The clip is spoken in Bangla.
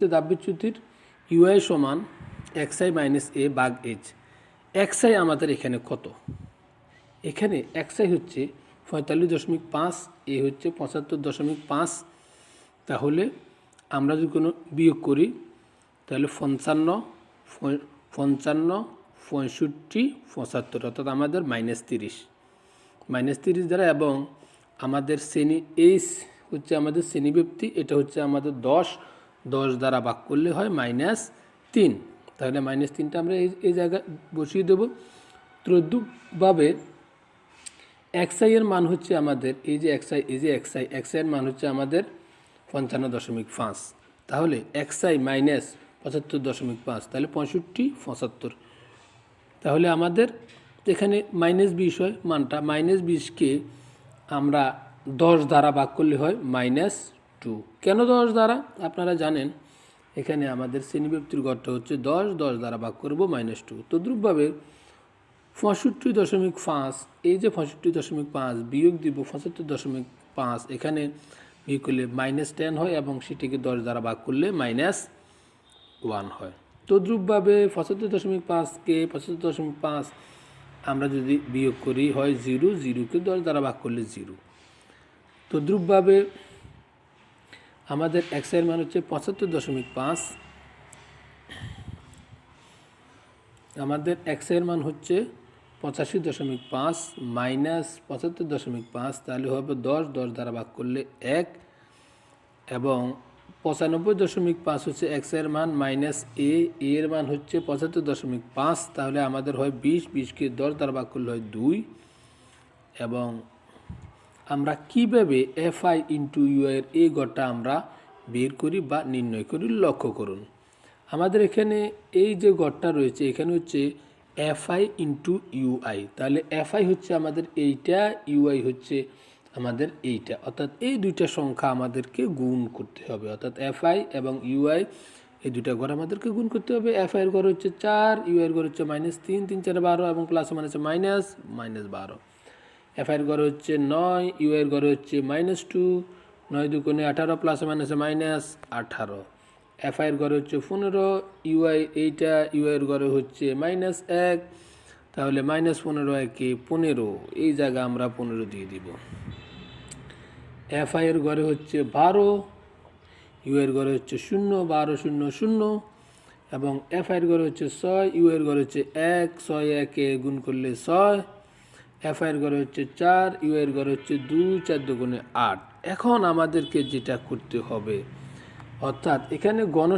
দাব্যচ্যুতির ইউআই সমান এক্স আই মাইনাস এ বাগ এইচ এক্স আই আমাদের এখানে কত? এখানে এক্স আই হচ্ছে পঁয়তাল্লিশ দশমিক পাঁচ এ হচ্ছে পঁচাত্তর দশমিক পাঁচ। তাহলে আমরা যদি কোনো বিয়োগ করি, তাহলে পঞ্চান্ন পঞ্চান্ন, পঁয়ষট্টি, পঁচাত্তর, অর্থাৎ আমাদের মাইনাস তিরিশ। মাইনাস তিরিশ দ্বারা এবং আমাদের শ্রেণি এইচ হচ্ছে আমাদের শ্রেণীব্যক্তি এটা হচ্ছে আমাদের দশ। দশ দ্বারা ভাগ করলে হয় মাইনাস তিন। তাহলে মাইনাস তিনটা আমরা এই এই জায়গায় বসিয়ে দেবো। ত্রদ্দুভাবে এক্সআই এর মান হচ্ছে আমাদের, এই যে এক্সআই এই যে এক্সআই এক্সআই এর মান হচ্ছে আমাদের পঞ্চান্ন দশমিক পাঁচ। তাহলে এক্সআই মাইনাস পঁচাত্তর দশমিক পাঁচ, তাহলে পঁয়ষট্টি, পঁচাত্তর। তাহলে আমাদের এখানে মাইনাস বিশ হয় মানটা। মাইনাস বিশকে আমরা দশ দ্বারা ভাগ করলে হয় মাইনাস টু। কেন দশ দ্বারা? আপনারা জানেন, এখানে আমাদের শ্রেণীব্যক্তির গড়টা হচ্ছে দশ দশ দ্বারা ভাগ করব মাইনাস টু। তদ্রূপভাবে পঁয়ষট্টি দশমিক পাঁচ, এই যে পঁয়ষট্টি দশমিক পাঁচ বিয়োগ দিব পঁচাত্তর দশমিক পাঁচ, এখানে বিয়োগ করলে মাইনাস টেন হয় এবং সেটিকে দশ দ্বারা ভাগ করলে মাইনাস ওয়ান হয়। তদ্রূপভাবে পঁচাত্তর দশমিক পাঁচকে পঁচাত্তর দশমিক পাঁচ আমরা যদি বিয়োগ করি হয় জিরো, জিরোকে দশ দ্বারা ভাগ করলে জিরো। তদ্রূপভাবে আমাদের এক্সের মান হচ্ছে পঁচাত্তর দশমিক পাঁচ। আমাদের এক্সের মান হচ্ছে পঁচাশি দশমিক পাঁচ মাইনাস পঁচাত্তর দশমিক পাঁচ, তাহলে হবে দশ দশ দ্বারা ভাগ করলে এক। এবং পঁচানব্বই দশমিক পাঁচ হচ্ছে এক্সের মান মাইনাস এ এর মান হচ্ছে পঁচাত্তর দশমিক পাঁচ, তাহলে আমাদের হয় বিশ, বিশকে দশ দ্বারা ভাগ করলে হয় দুই। এবং আমরা কীভাবে এফ আই ইন্টু ইউ এর এই গড়টা আমরা বের করি বা নির্ণয় করি লক্ষ্য করুন। আমাদের এখানে এই যে গড়টা রয়েছে, এখানে হচ্ছে এফ আই ইন্টু ইউআই তাহলে এফ আই হচ্ছে আমাদের এইটা ইউআই হচ্ছে আমাদের এইটা। অর্থাৎ এই দুইটা সংখ্যা আমাদেরকে গুণ করতে হবে। অর্থাৎ এফ আই এবং ইউআই এই দুইটা ঘর আমাদেরকে গুণ করতে হবে। এফ আই এর ঘর হচ্ছে চার ইউ এর ঘর হচ্ছে মাইনাস তিন তিন চার বারো এবং প্লাস মানে হচ্ছে মাইনাস মাইনাস বারো। এফ এর ঘরে হচ্ছে নয় ইউ এর ঘরে হচ্ছে মাইনাস টু নয় দু দুগুণে আঠারো প্লাস মাইনাসে মাইনাস আঠারো। এফ এর ঘরে হচ্ছে পনেরো ইউআই এইটা ইউ এর ঘরে হচ্ছে মাইনাস এক, তাহলে মাইনাস পনেরো একে পনেরো। এই জায়গা আমরা পনেরো দিয়ে দিব। এফ আই এর ঘরে হচ্ছে বারো ইউ এর ঘরে হচ্ছে শূন্য, বারো শূন্য শূন্য, এবং এফ আই এর ঘরে হচ্ছে ছয় ইউ এর ঘরে হচ্ছে এক, ছয় একে গুণ করলে ছয় এফ আইয়ের ঘরে হচ্ছে চার ইউ এর ঘরে হচ্ছে দুই, চার দুগুণে আট। এখন আমাদেরকে যেটা করতে হবে, অর্থাৎ এখানে গণ